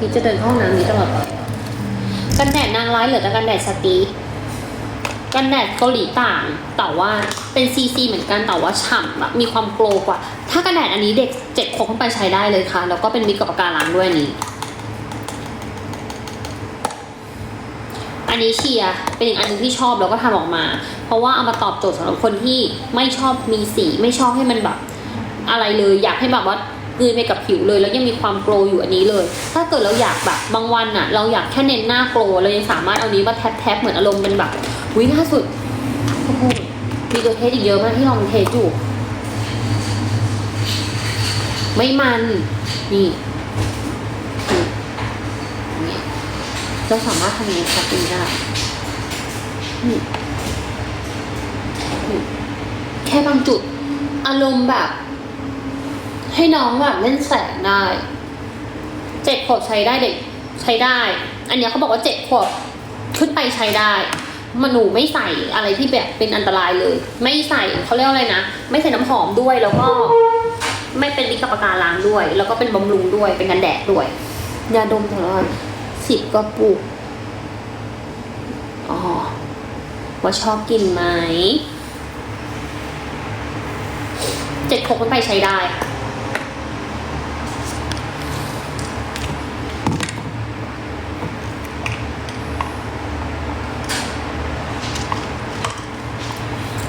พีชจะเดินเข้าห้องน้ำนี้ตลอดไปกันแดดนางร้ายเหลือแต่กันแดดสตีกันแดดเกาหลีต่าง แต่ว่าเป็นซีซีเหมือนกันแต่ว่าฉ่ำแบบมีความโกลกว่า ถ้ากันแดดอันนี้เด็กเจ็ดขวบขึ้นไปใช้ได้เลยค่ะ แล้วก็เป็นมิตรกับปากการังด้วยนี้ อันนี้เชียร์เป็นอีกอันหนึงที่ชอบแล้วก็ทำออกมา เพราะว่าเอามาตอบโจทย์สำหรับคนที่ไม่ชอบมีสีไม่ชอบให้มันแบบ อะไรเลยอยากให้แบบว่า กลืนไปกับผิวเลย แล้วยังมีความโกลอยู่อันนี้เลย ถ้าเกิดเราอยากแบบบางวันอะเราอยากแค่เน้นหน้าโกลเรายังสามารถเอานี้มาแท็บแท็บเหมือนอารมณ์เป็นแบบวิล่าสุดโอ้โหมีตัวเทสอีกเยอะมากที่ลองเทสอยู่ไม่มันนี่นี่นี่เราสามารถทำอย่างนี้กับนี้ได้นี่แค่บางจุดอารมณ์แบบ ให้น้องแบบเล่นแสงได้เจ็ดขวบใช้ได้เด็กใช้ได้ อันเนี้ยเขาบอกว่าเจ็ดขวบขึ้นไปใช้ได้มันหนูไม่ใส่อะไรที่แบบเป็นอันตรายเลย ไม่ใส่เขาเรียกว่าอะไรนะ ไม่ใส่น้ำหอมด้วยแล้วก็ ไม่เป็นลิกกับปากการังด้วย แล้วก็เป็นบำรุงด้วย เป็นกันแดดด้วยยาดมของเราสิบกระปุกอ๋อว่าชอบกินไหมเจ็ดขวบขึ้นไปใช้ได้ค่ะ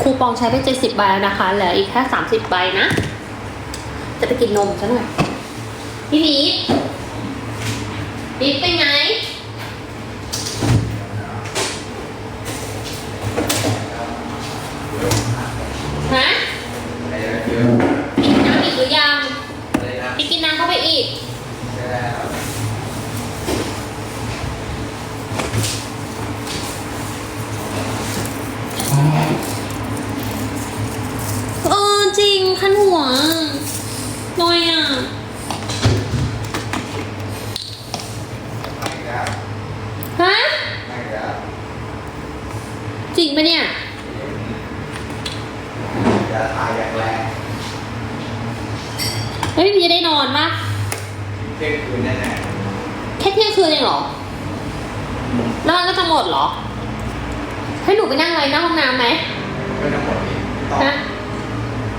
คู ปองใช้ไปเจ็ดสิบใบแล้วนะคะ เหลืออีกแค่สามสิบใบนะ จะไปกินนมซะหน่อย พี่พีทพีทเป็นไงฮะอะไรนะเยอะกินน้ำอีกหรือยังอะไรนะพี่กินน้ำเข้าไปอีก ใช่แล้ว เออจริง คันหัวน้อยอะ ไม่แล้ว ฮะ ไม่แล้ว จริงปะเนี่ย จะถ่ายอย่างแรง แล้วพี่พีจะได้นอนปะ เที่ยงคืนแน่ แค่เที่ยงคืนเองเหรอ แล้วมันก็จะหมดเหรอ ให้หนูไปนั่งอะไรหน้าห้องน้ำไหม ๆก็ทั้งหมดนี้ต่อ ฮะ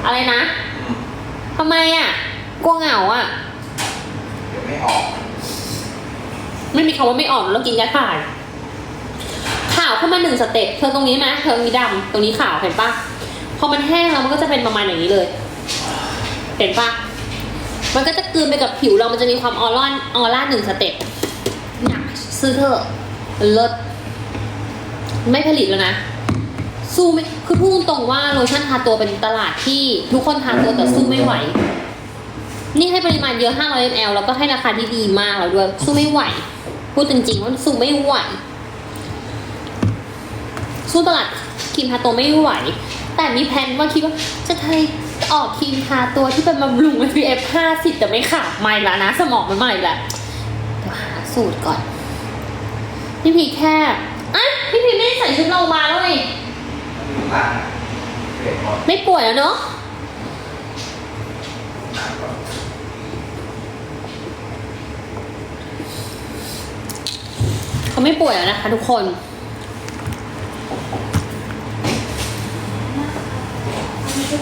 อะไร นะทำไมอะกลัวเหงาอะ เดี๋ยวไม่ออกไม่มีคำว่าไม่อ่อนแล้วกินยาถ่ายข่าวขึ้นมาหนึ่งสเต็ปเธอตรงนี้ไหมเธอมีดำตรงนี้ขาวเห็นปะพอมันแห้งแล้วมันก็จะเป็นประมาณอย่างนี้เลย เห็นปะมันก็จะกลืนไปกับผิวเรามันจะมีความออร่าออร่าหนึ่งสเต็ปอยากซื้อเถอะเลิศไม่ผลิตแล้วนะ สู้ไม่คือพูดตรงว่าโลชั่นทาตัวเป็นตลาดที่ทุกคนทาตัวแต่สู้ไม่ไหว นี่ให้ปริมาณเยอะ 500 ml แล้วก็ให้ราคาที่ดีมากแล้วด้วยสู้ไม่ไหว พูดจริงๆว่าสู้ไม่ไหว สู้ตลาดครีมทาตัวไม่ไหว แต่มีแผนว่าคิดว่าจะไทยออกครีมทาตัวที่เป็นบำรุง SPF 50 แต่ไม่ขาดไม่ละนะ สมองมันใหม่ละเดี๋ยวหาสูตรก่อน พี่พีแค่อะพี่พีไม่ได้ใส่ชุดเรามาแล้วนี่มั่างนะเปลี่ยนหมดไม่ป่วยแล้วเนาะน้ำก่อนเขาไม่ป่วยแล้วนะคะทุกคนคู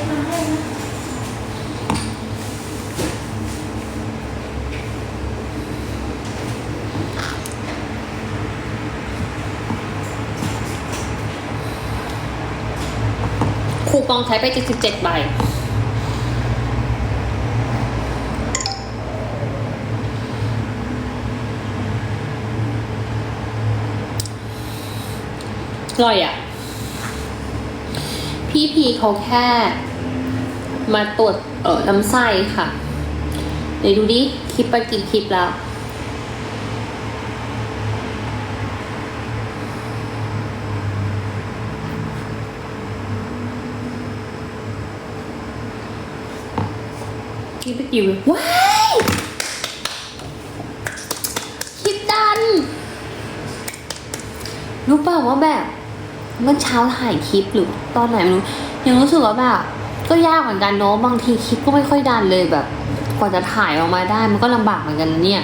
ปองใช้ไป 77 ใบ อร่อยอะ พี่พีเขาแค่ มาตรวจเออลำไส้ค่ะ เดี๋ยวดูดิ คลิปไปกี่คลิปแล้ว คลิปไปกี่วิวว้ายคลิปดัน รู้เปล่าว่าแบบเมื่อเช้าถ่ายคลิปหรือตอนไหนไม่รู้ยังรู้สึกว่าแบบก็ยากเหมือนกันเนาะบางทีคลิปก็ไม่ค่อยดันเลยแบบ กว่าจะถ่ายออกมาได้มันก็ลำบากเหมือนกันเนี่ย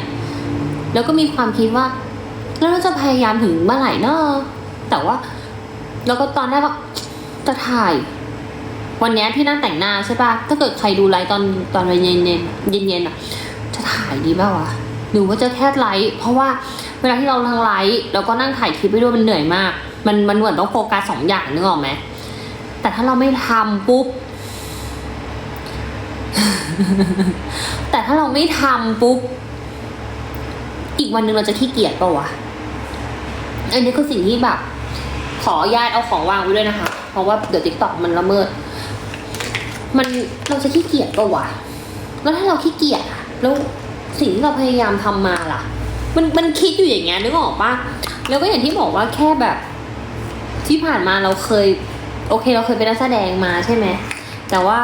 แล้วก็มีความคิดว่า แล้วเราจะพยายามถึงเมื่อไหร่เนาะแต่ว่า แล้วก็ตอนแรกว่าจะถ่าย วันนี้ยที่นั่งแต่งหน้าใช่ปะถ้าเกิดใครดูไลฟ์ตอนตอนเย็นเย็นเย็นเย็นๆอะจะถ่ายดีป่าวะหรือว่าจะแค่ไลฟ์เพราะว่าเวลาที่เราทั้งไลฟ์แล้วก็นั่งถ่ายคลิปไปด้วยมันเหนื่อยมาก มันมันเหมือนต้องโฟกัสสองอย่างนึกออกไหมแต่ถ้าเราไม่ทำปุ๊บ แต่ถ้าเราไม่ทำปุ๊บ อีกวันหนึ่งเราจะขี้เกียจปะวะอันนี้คือสิ่งที่แบบ ขอญาตเอาของวางไว้ด้วยนะคะ เพราะว่าเดี๋ยวติ๊กต็อกมันละเมิด มันเราจะขี้เกียจปะวะแล้วถ้าเราขี้เกียจแล้วสิ่งที่เราพยายามทำมาล่ะ มันมันคิดอยู่อย่างเงี้ยนึกออกปะแล้วก็อย่างที่บอกว่าแค่แบบ ที่ผ่านมาเราเคย โอเค เราเคยเป็นนักแสดงมาใช่ไหมแต่ว่า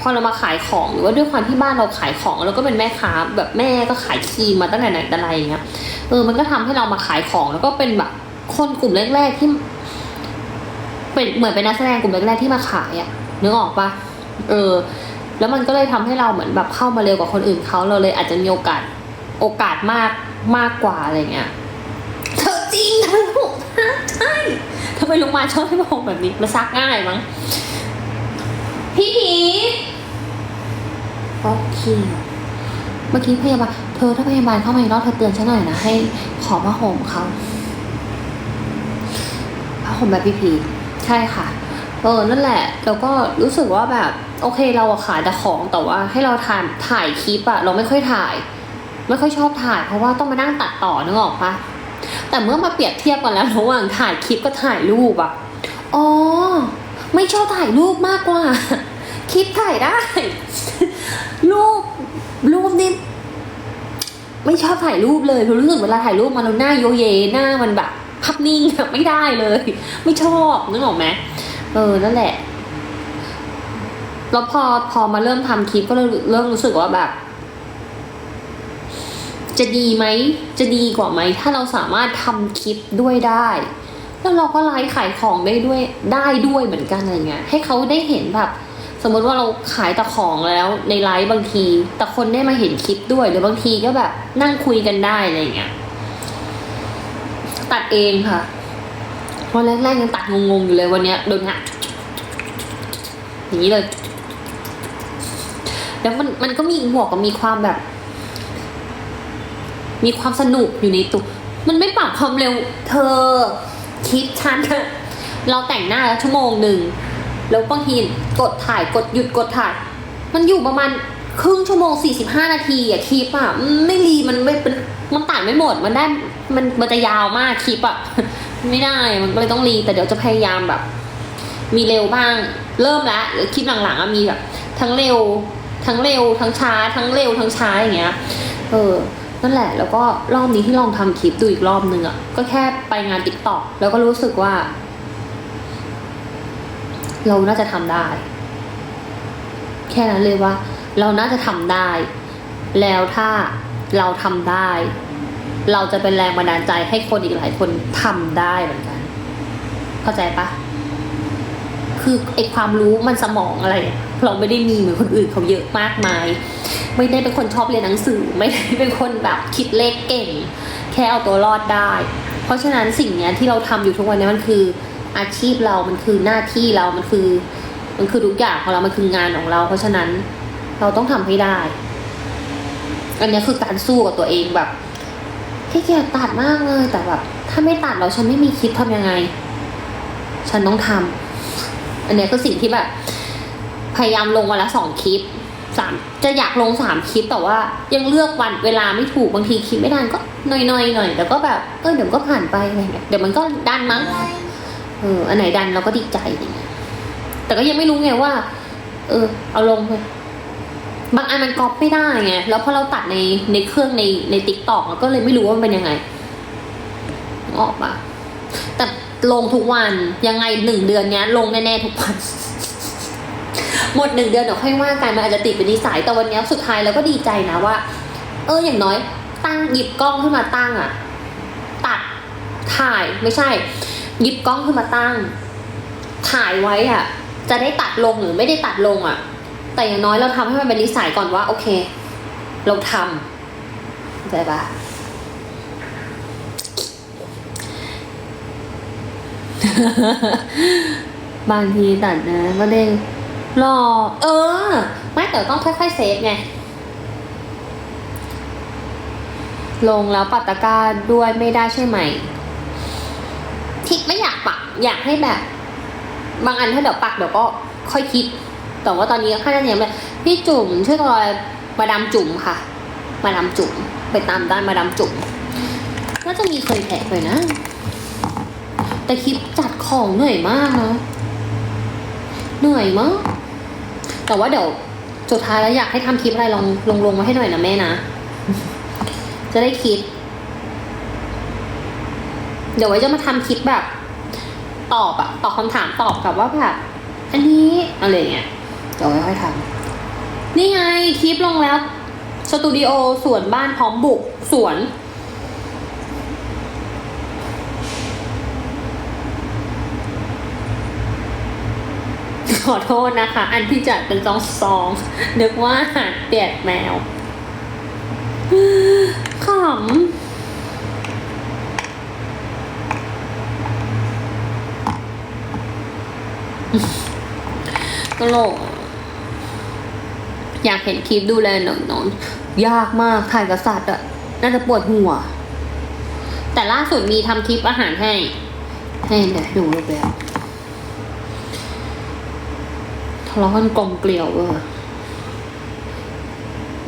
พอเรามาขายของหรือว่าด้วยความที่บ้านเราขายของแล้วก็เป็นแม่ค้าแบบแม่ก็ขายครีมมาตั้งแต่ไหนแต่ไรอย่างเงี้ยเออมันก็ทำให้เรามาขายของแล้วก็เป็นแบบคนกลุ่มแรก ๆ ที่ เป็นเหมือนเป็นนักแสดงกลุ่มแรกๆที่มาขายอะนึกออกปะเออ แล้วมันก็เลยทำให้เราเหมือนแบบเข้ามาเร็วกว่าคนอื่นเขาเราเลยอาจจะมีโอกาสโอกาสมากมากกว่าอะไรเงี้ยเธอจริงทำไมลูกใช่ทำไมลุงมาชอบให้บอกแบบนี้มันซักง่ายมั้งพี่พีทโอเค เมื่อกี้พยาบาลเธอถ้าพยาบาลเข้ามาอีกรอบเธอเตือนฉันหน่อยนะให้ขอผ้าห่มเขาผ้าห่มแบบพี่พีท ใช่ค่ะ เออ นั่นแหละ แล้วก็รู้สึกว่าแบบ โอเคเราขายแต่ของแต่ว่าให้เราถ่ายถ่ายคลิปอะเราไม่ค่อยถ่าย ไม่ค่อยชอบถ่าย เพราะว่าต้องมานั่งตัดต่อนึกออกปะแต่เมื่อมาเปรียบเทียบกันแล้วระหว่างถ่ายคลิปกับถ่ายรูปอะอ๋อ ไม่ชอบถ่ายรูปมากกว่า คลิปถ่ายได้ รูป รูปนี่ไม่ชอบถ่ายรูปเลยรู้สึกเวลาถ่ายรูปมาแล้วหน้าโยเยหน้ามันแบบ ภาพนิ่งไม่ได้เลย ไม่ชอบนึกออกไหมเออนั่นแหละแล้วพอพอมาเริ่มทำคลิปก็เริ่มเริ่มรู้สึกว่าแบบ จะดีไหมจะดีกว่าไหมถ้าเราสามารถทำคลิปด้วยได้ แล้วเราก็ไลฟ์ขายของได้ด้วยได้ด้วยเหมือนกันอะไรเงี้ยให้เขาได้เห็นแบบ สมมติว่าเราขายแต่ของแล้วในไลฟ์บางที แต่คนได้มาเห็นคลิปด้วยหรือบางทีก็แบบนั่งคุยกันได้อะไรเงี้ย ตัดเองค่ะวันแรกๆยังตัดงงๆอยู่เลยวันเนี้ยโดนหักอย่างนี้เลย แล้วมันมันก็มีบวกกับมีความแบบ มีความสนุกอยู่ในตัวมันไม่ปรับความเร็ว เธอคิดฉันอะเราแต่งหน้าแล้วชั่วโมงหนึ่งแล้วบางทีกดถ่ายกดหยุดกดถ่าย มันอยู่ประมาณครึ่งชั่วโมงสี่สิบห้านาทีอะคลิปอะไม่รีมันไม่เป็นมันตัดไม่หมดมันได้ มันมันจะยาวมากคลิปอะไม่ได้มันก็เลยต้องรีแต่เดี๋ยวจะพยายามแบบ มีเร็วบ้าง เริ่มแล้วหรือคลิปหลังๆอะมีแบบ ทั้งเร็ว ทั้งเร็ว ทั้งช้า ทั้งเร็วทั้งช้าอย่างเงี้ย เออนั่นแหละ แล้วก็รอบนี้ที่ลองทำคลิปดูอีกรอบนึงอะก็แค่ไปงานติ๊กต็อกแล้วก็รู้สึกว่า เราน่าจะทำได้ แค่นั้นเลยว่า เราน่าจะทำได้ แล้วถ้าเราทำได้ เราจะเป็นแรงบันดาลใจให้คนอีกหลายคนทำได้เหมือนกัน เข้าใจปะคือไอความรู้มันสมองอะไร เราไม่ได้มีเหมือนคนอื่นเขาเยอะมากมาย ไม่ได้เป็นคนชอบเรียนหนังสือ ไม่ได้เป็นคนแบบคิดเลขเก่ง แค่เอาตัวรอดได้ เพราะฉะนั้นสิ่งเนี้ยที่เราทำอยู่ทุกวันนี้มันคือ อาชีพเรามันคือหน้าที่เรามันคือ มันคือทุกอย่างของเรามันคืองานของเรา เพราะฉะนั้นเราต้องทำให้ได้ อันนี้คือการสู้กับตัวเองแบบ ที่เกียจตัดมากเลย แต่แบบถ้าไม่ตัดเราฉันไม่มีคลิปทำยังไง ฉันต้องทำอันนี้ยคือสิ่งที่แบบ พยายามลงวันละสองคลิปสามจะอยากลงสามคลิปแต่ว่า ยังเลือกวันเวลาไม่ถูกบางทีคลิปไม่ดันก็หน่อยๆหน่อยแต่ก็แบบเออเดี๋ยวก็ผ่านไปอะไรเงี้ยเดี๋ยวมันก็ดันมั้งเอออันไหนดันเราก็ดีใจอะไรเงี้ยแต่ก็ยังไม่รู้ไงว่า เออ เอาลงไป บางอันมันก๊อปไม่ได้ไงแล้วพอเราตัดในในเครื่องในในติ๊กต็อกเราก็เลยไม่รู้ว่ามันเป็นยังไงออกปะแต่ลงทุกวันยังไงหนึ่งเดือนเนี้ย ลงแน่ๆทุกวันหมดหนึ่งเดือนเดี๋ยวค่อยว่ากันมันอาจจะติดเป็นนิสัยแต่วันเนี้ยสุดท้ายเราก็ดีใจนะว่า เอออย่างน้อย ตั้งหยิบกล้องขึ้นมาตั้งอะตัดถ่ายไม่ใช่ หยิบกล้องขึ้นมาตั้ง ถ่ายไว้อะจะได้ตัดลงหรือไม่ได้ตัดลงอะ แต่อย่างน้อยเราทำให้มันเป็นนิสัยก่อนว่า โอเค เราทำใจปะบางทีตัดนะก็เด้งรอ เออ ไม่แต่ต้องค่อยๆเซฟไง ลงแล้วปัตตะกาด้วยไม่ได้ใช่ไหม ทิกไม่อยากปัก อยากให้แบบ บางอันถ้าเดี๋ยวปักเดี๋ยวก็ค่อยคิด แต่ว่าตอนนี้ค่าจะเนี่ยแบบพี่จุ๋มชื่อตัวมาดามจุ๋มค่ะ มาดามจุ๋มไปตามด้านมาดามจุ๋มน่าจะมีเคยแท็กเลยนะ แต่คลิปจัดของเหนื่อยมากนะเหนื่อยมากแต่ว่าเดี๋ยวสุดท้ายแล้วอยากให้ทำคลิปอะไรลองลงลงมาให้หน่อยนะแม่นะ จะได้คิด เดี๋ยวไว้จะมาทำคลิปแบบ ตอบอะตอบคำถามตอบกับว่าแบบอันนี้อะไรเงี้ย เดี๋ยวไว้ค่อยทำนี่ไงคลิปลงแล้ว สตูดิโอสวนบ้านพร้อมบุกสวน ขอโทษนะคะ อันที่จัดเป็นซองซองนึกว่าหาเปียกแมวขำตลก อยากเห็นคลิปดูแลหนอนนอนยากมากถ่ายกับสัตว์อะน่าจะปวดหัว แต่ล่าสุดมีทำคลิปอาหารให้ ให้เดี๋ยวดูรูปแบบทะเลาะกันกลมเกลียวเวอร์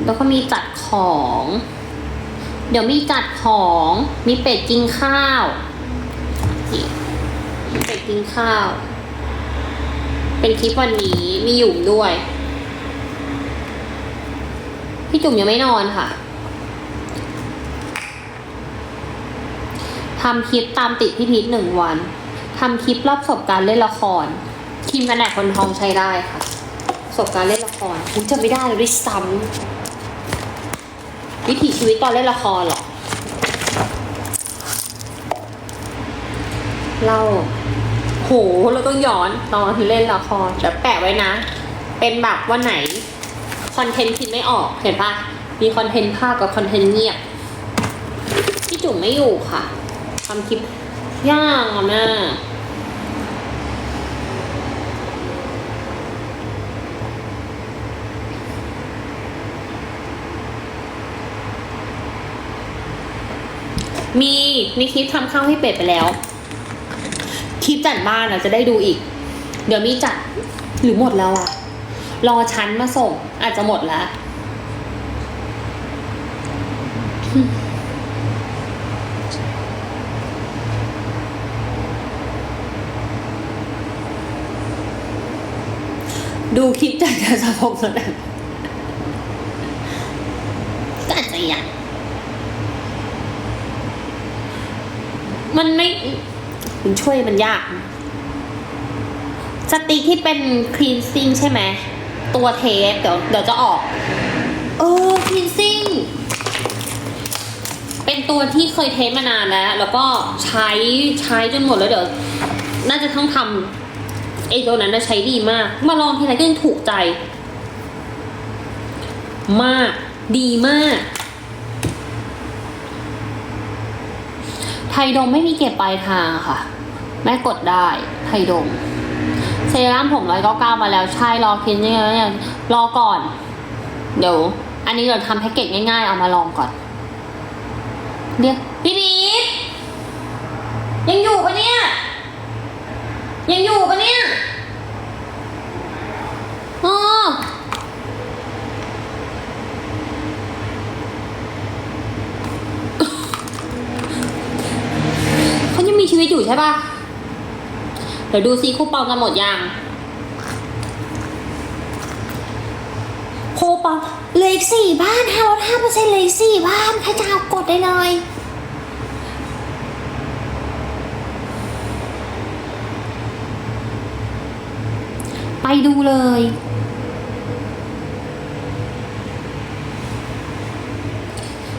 แล้วก็มีจัดของ เดี๋ยวมีจัดของ มีเป็ดกินข้าวนี่มีเป็ดกินข้าว เป็นคลิปวันนี้มีหยุ่มด้วย พี่จุ๋มยังไม่นอนค่ะทำคลิปตามติดพี่พีทหนึ่งวันทำคลิปรอบประสบการเล่นละครครีมกันแดดคนทองใช้ได้ค่ะประสบการเล่นละครอุ๊ยจำไม่ได้เลยด้วยซ้ำวิถีชีวิตตอนเล่นละครหรอเล่าโหเราต้องย้อนตอนเล่นละครแต่แปะไว้นะ เป็นแบบวันไหน คอนเทนต์คิดไม่ออกเห็นปะมีคอนเทนต์ภาพกับคอนเทนต์เงียบพี่จุ๋มไม่อยู่ค่ะทำคลิปย่างอะแม่มีมีคลิปทำข้าวให้เป็ดไปแล้ว คลิปจัดบ้านเราจะได้ดูอีก เดี๋ยวมีจัดหรือหมดแล้วอะรอชั้นมาส่ง อาจจะหมดแล้วดูคลิปจากการสะพงสนั่นก็อาจจะยังมันไม่มันช่วยมันยาก สติที่เป็นคลีนซิ่งใช่ไหม ตัวเทปเดี๋ยวเดี๋ยวจะออก เออคลีนซิ่ง เป็นตัวที่เคยเทสมานานแล้ว แล้วก็ใช้ใช้จนหมดแล้วเดี๋ยว น่าจะต้องทำไอ้ตัวนั้นนะใช้ดีมาก มาลองทีไรก็ยังถูกใจ มาก ดีมาก ไทยดมไม่มีเก็บปลายทางค่ะ แม่กดได้ ไทยดมเซรั่มผมร้อยเก้าเก้ามาแล้วใช่รอคิดยังไงเนี่ยรอก่อน เดี๋ยว อันนี้เดี๋ยวทำแพ็กเกจง่ายๆ เอามาลองก่อนเดี๋ยวพี่บียังอยู่ปะเนี่ย ยังอยู่ปะเนี่ยอ๋อเขายังมีชีวิตอยู่ใช่ปะเดี๋ยวดูซิคูปองกันหมดยังคูปองเหลืออีกสี่บ้านห้าลดห้าเปอร์เซ็นต์เหลืออีกสี่บ้านใครจะเอากดได้เลยไปดูเลย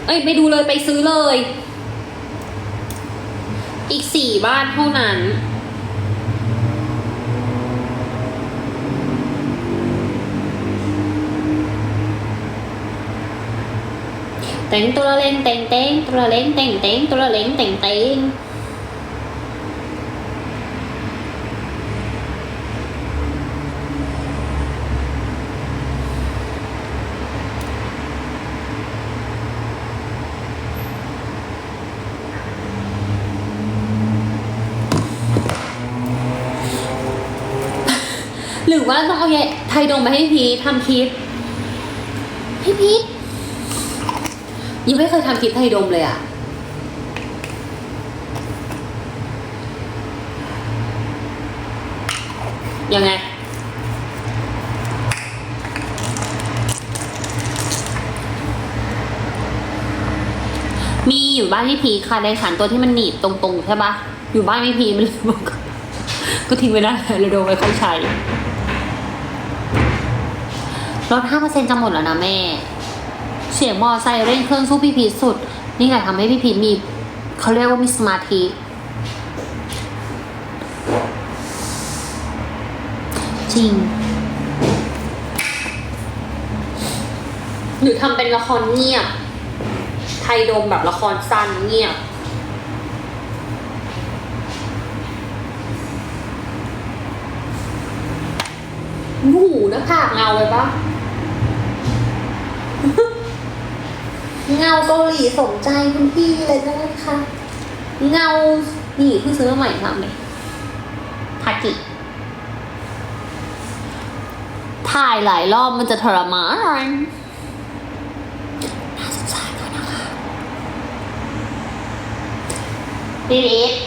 เอ้ยไปดูเลยไปซื้อเลย อีกสี่บ้านเท่านั้น ต็งตัวเลงเต็งเต็งตัวเลงเต็งเต็งตัวเลงเต็งเต็งหรือว่าต้องเอาไทยดงมาให้พีททำคลิปพี่พีท ยังไม่เคยทำคลิปไทยดมเลยอะยังไง มีอยู่บ้านพี่พีค่ะในขันตัวที่มันหนีบตรงๆใช่ปะอยู่บ้านพี่พีมันก็ทิ้งไว้ได้เลยโดนไว้ค่อยใช้ลดห้าเปอร์เซ็นต์จะหมดแล้วนะแม่ เสียงมอไซค์เร่งเครื่องสู้พี่พีชสุด นี่แหละทำให้พี่พีชมีเขาเรียกว่ามีสมาธิจริงหรือทำเป็นละครเงียบ ไทยโดมแบบละครสั้นเงียบ หูหน้าผากเงาเลยปะ เงาเกาหลีสมใจคุณพี่เลยนะคะเงา นี่เพิ่งซื้อมาใหม่ทำเลยทากิถ่ายหลายรอบมันจะทรมานน่าสงสารเขานะคะพี่วิทย์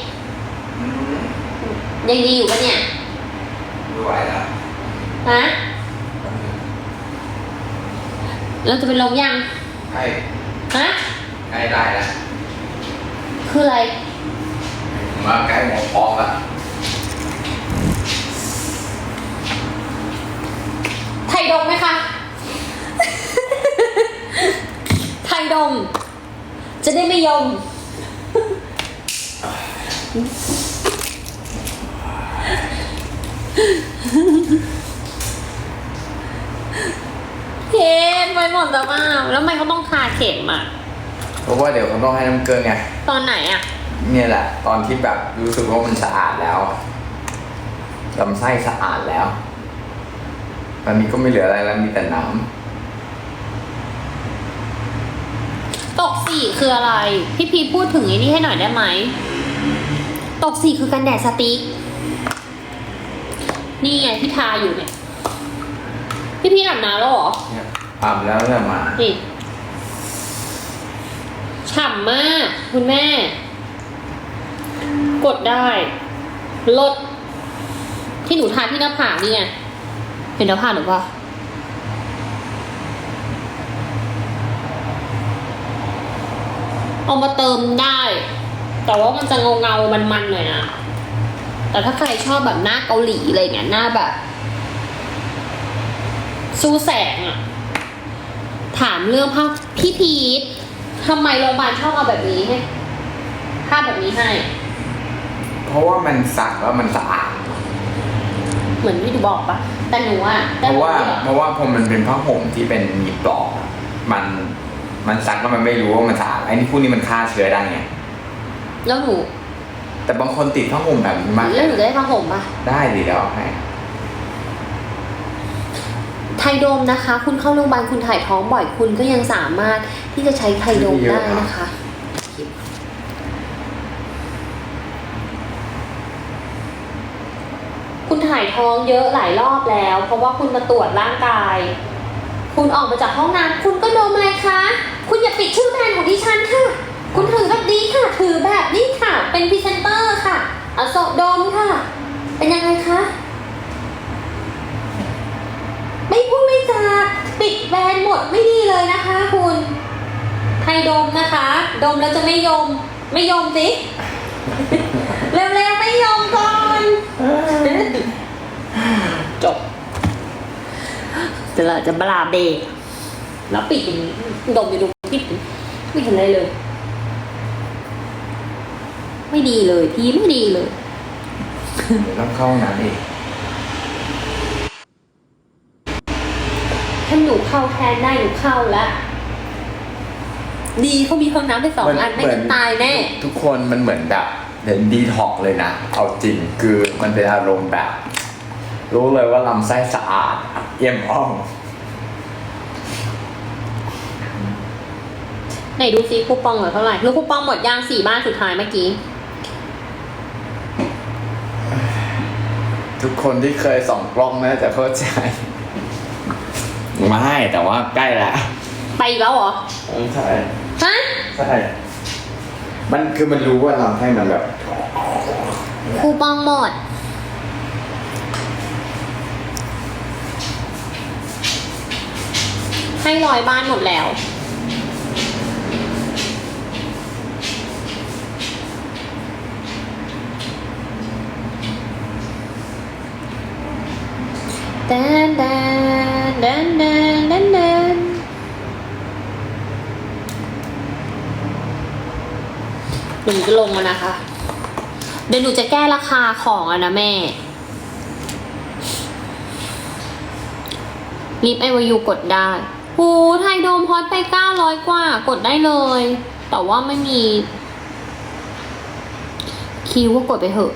อืมยังดีอยู่ปะเนี่ย ไม่ไหวแล้วฮะ เราจะเป็นลมยังใกล้ ฮะใกล้ได้แล้วคืออะไรมาใกล้หมอพองแล้วไทยดมไหมคะ ไทยดม จะได้ไม่ยม เพนไปหมด แล้วมาแล้วทำไมเขาต้องทาเข็มอะ เพราะว่าเดี๋ยวเขาต้องให้น้ำเกลือไง ตอนไหนอะ เนี่ยแหละ ตอนที่แบบรู้สึกว่ามันสะอาดแล้วลำไส้สะอาดแล้ว ตอนนี้ก็ไม่เหลืออะไรแล้วมีแต่น้ตกสี่คืออะไร พี่พีทพูดถึงไอ้นี่ให้หน่อยได้ไหม ตกสี่คือกันแดดสติ๊ก นี่ไงที่ทาอยู่เนี่ย พี่พีทอาบน้ำแล้วเหรอำเนี่ย อาบแล้วเนี่ยมานี่ฉ่ำมาก คุณแม่ กดได้ลด ที่หนูทาที่หน้าผากนี่ไงเห็นหน้าผากหรือเปล่าเอามาเติมได้ แต่ว่ามันจะเงาเงาๆมันๆหน่อยนะ แต่ถ้าใครชอบแบบหน้าเกาหลีอะไรเงี้ยหน้าแบบสู้แสงอะ ถามเรื่องภาพพี่พีททำไมโรงพยาบาลชอบเอาแบบนี้ให้ภาพแบบนี้ให้ เพราะว่ามันซักแล้วมันสะอาด เหมือนที่ดูบอกปะแต่หนูอะเพราะว่าเพราะว่าพอมันเป็นผ้าห่มที่เป็นมีปลอกอะมันมันซักแล้วมันไม่รู้ว่ามันสะอาดไอ้นี่พวกนี้มันฆ่าเชื้อได้ไงแล้วหนูแต่บางคนติดผ้าห่มแบบนี้มาก แล้วหนูจะได้ผ้าห่มปะได้ดีแล้วให้ ไทยโดมนะคะ คุณเข้าโรงพยาบาลคุณถ่ายท้องบ่อยคุณก็ยังสามารถที่จะใช้ไทยโดมได้นะคะคุณถ่ายท้องเยอะหลายรอบแล้ว เพราะว่าคุณมาตรวจร่างกาย คุณออกมาจากห้องน้ำคุณก็โดมอะไรคะ คุณอย่าปิดชื่อแบรนด์ของดิฉันค่ะ คุณถือแบบนี้ค่ะ ถือแบบนี้ค่ะ เป็นพรีเซนเตอร์ค่ะอโศกดมค่ะ เป็นยังไงคะ ไม่พูดไม่จา ปิดแบรนด์หมดไม่ดีเลยนะคะคุณไทยดมนะคะ ดมแล้วจะไม่ยม ไม่ยมสิเร็วๆไม่ยอมก่อนจบจะละจะบลาเบกแล้วปิดอย่างนี้ดมไปดูปิดไม่เห็นอะไรเลย ไม่ดีเลยพี่ไม่ดีเลยเดี๋ยวต้องเข้าห้องน้ำอีก ถ้าหนูเข้าแทนได้หนูเข้าแล้วดีเขามีห้องน้ำไปสองอันไม่งั้นตายแน่ ทุกคนมันเหมือนแบบเดี๋ยวดีท็อกเลยนะ เอาจริงคือมันเป็นอารมณ์แบบ รู้เลยว่าลำไส้สะอาดเอี่ยมอ่องไหนดูซิคูปองเหลือเท่าไหร่ลูกคูปองหมดยางสี่บ้านสุดท้ายเมื่อกี้ ทุกคนที่เคยส่องกล้องน่าจะเข้าใจ ไม่แต่ว่าใกล้แล้วไปอีกแล้วเหรอ ใช่ฮะ ใช่มันคือมันรู้ว่าลำไส้มันแบบ คูปองหมด ให้ร้อยบ้านหมดแล้ว แดนแดนแดนแดนแดนแดนเดี๋ยว หนูจะลงมานะคะ เดี๋ยวหนูจะแก้ราคาของอะนะแม่ลิฟไอวายูกดได้หูไทยโดมฮอตไปเก้าร้อยกว่า กดได้เลย แต่ว่าไม่มี คิวก็กดไปเถอะ